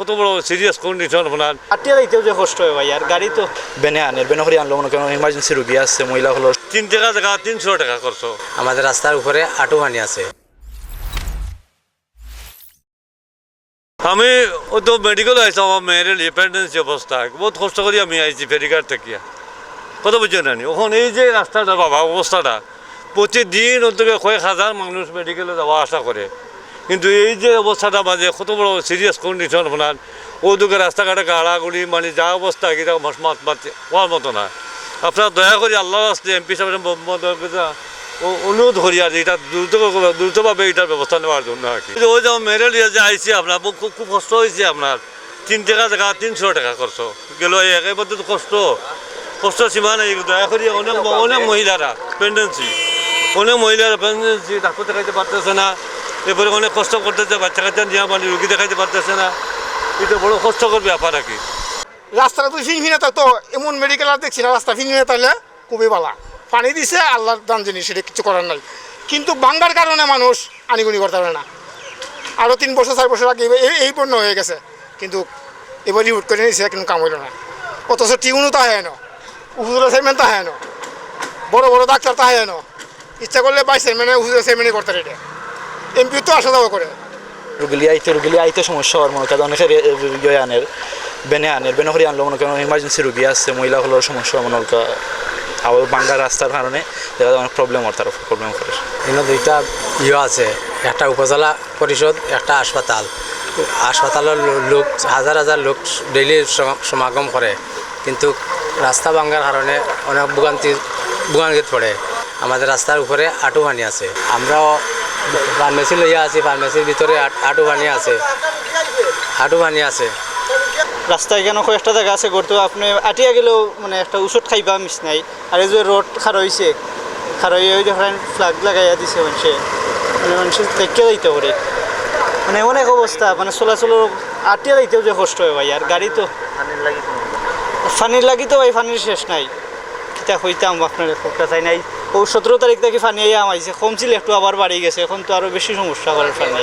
কত বড় serious condition আপনার? আটিয়া যাইতেও যে কষ্ট হয় ভাই আর গাড়ি তো বেনে আনের বেনে হরি আনলো মনে করেন ইমার্জেন্সি রুগী আছে মহিলা হলো। তিন টাকা টাকা তিনশো টাকা করছ আমাদের রাস্তার উপরে আটু পানি আছে। আমি ও তো মেডিকেল আইসি আমার মেয়ের ডিপেন্ডেন্সি অবস্থা। বহুত কষ্ট করি আমি আইছি ফেরিঘাট থেকে। কত বুঝছ না ওখানে এই যে রাস্তাটা বাবা অবস্থাটা প্রতিদিন ওদিকে কয়েক হাজার মানুষ মেডিকেলে যাওয়া আসা করে। কিন্তু এই যে অবস্থাটা মাঝে কত বড় সিরিয়াস কন্ডিশন আপনার। ওদিকে রাস্তাঘাটে গাড়াগুড়ি মানে যা অবস্থা মাত হওয়ার মতো না। আপনার দয়া করে আল্লাহ আসলে এমপি ও- অনুরোধ করি আর এটা দ্রুত দ্রুতভাবে এটার ব্যবস্থা নেওয়ার জন্য আর কি। ওই যে মেরে যে আইসি আপনার খুব- খুব কষ্ট হয়েছে আপনার। তিন টাকা টাকা, তিনশো টাকা খরচ। গেল একেবারে তো কষ্ট। কষ্ট সীমা নেই, দয়া করি অনেক অনেক মহিলারা প্রেগনেন্সি অনেক মহিলারা প্রেগনেন্সি ডাক্তার দেখাইতে পারতেছে না। এরপরে অনেক কষ্ট করতেছে বাচ্চা কাচ্চা নিয়ে মানে রুগী দেখাইতে পারতেছে না। এটা বড় কষ্টকর ব্যাপার আর কি। রাস্তাটা তো ফিনফিনে থাকতো এমন মেডিকেল আর দেখছি না, রাস্তা ফিনফিনে থাকলে খুবই ভালো পানি দিছে, আল্লাহর দান জিনিস সেটা কিছু করার নাই। কিন্তু বাঙ্গার কারণে মানুষ আনিগুনি করতে পারে না। আরও তিন বছর, চার বছর আগে এই- এই পণ্য হয়ে গেছে। কিন্তু এবার রিউট করে নিয়েছে কিন্তু কাম হইল না। অথচ টিউনও তা হয় না উহুদুরা সেমেন্ট তা না। বড় বড় ডাক্তার তা না। ইচ্ছা করলে বাই সেমেন্টে উহুদুরা সেমেন্টে করতে রেটে এমপি তো আসা যাওয়া করে। রুগিলি আইতে রুগিলি আইতে সমস্যা হওয়ার মনে করেন। অনেকের ইয়ে আনের বেনে আনের বেনে হরি আনলো মনে করেন। ইমার্জেন্সি রুগী আছে মহিলা হলো সমস্যা মনে করেন। আবার বাঙ্গা রাস্তার কারণে দেখা যায় অনেক প্রবলেম হয় তার প্রবলেম করে। এখানে দুইটা ইয়ে আছে একটা উপজেলা পরিষদ একটা হাসপাতাল। হাসপাতালের লোক হাজার হাজার লোক ডেইলি সমাগম করে। কিন্তু রাস্তা ভাঙ্গার কারণে অনেক ভোগান্তি ভোগান্তিত পড়ে। আমাদের রাস্তার উপরে আটু পানি আছে। আমরাও ফার্মেসি লইয়া আছি ফার্মেসির ভিতরে আটু পানি আছে। আটু পানি আছে। রাস্তায় কেন কয়েকটা জায়গা আছে গড়তো আপনি আটিয়া গেলেও মানে একটা ওষুধ খাইবা মিস নাই আর এই যে রোড খার হয়েছে খার হয়ে ওই দেখেন ফ্লাগ লাগাইয়া দিছে মানুষে মানে মানুষের দেখে যাইতে পারে মানে অনেক অবস্থা মানে চলাচল আটিয়া যাইতেও যে কষ্ট হয় ভাই আর গাড়ি তো ফানির লাগি তো ভাই ফানির শেষ নাই। কিতা হইতাম আপনার একটা নাই। ও সতেরো তারিখ থেকে ফানি আমাইছে। কমছিল একটু আবার বাড়ি গেছে, এখন তো আরও বেশি সমস্যা করে ফানি।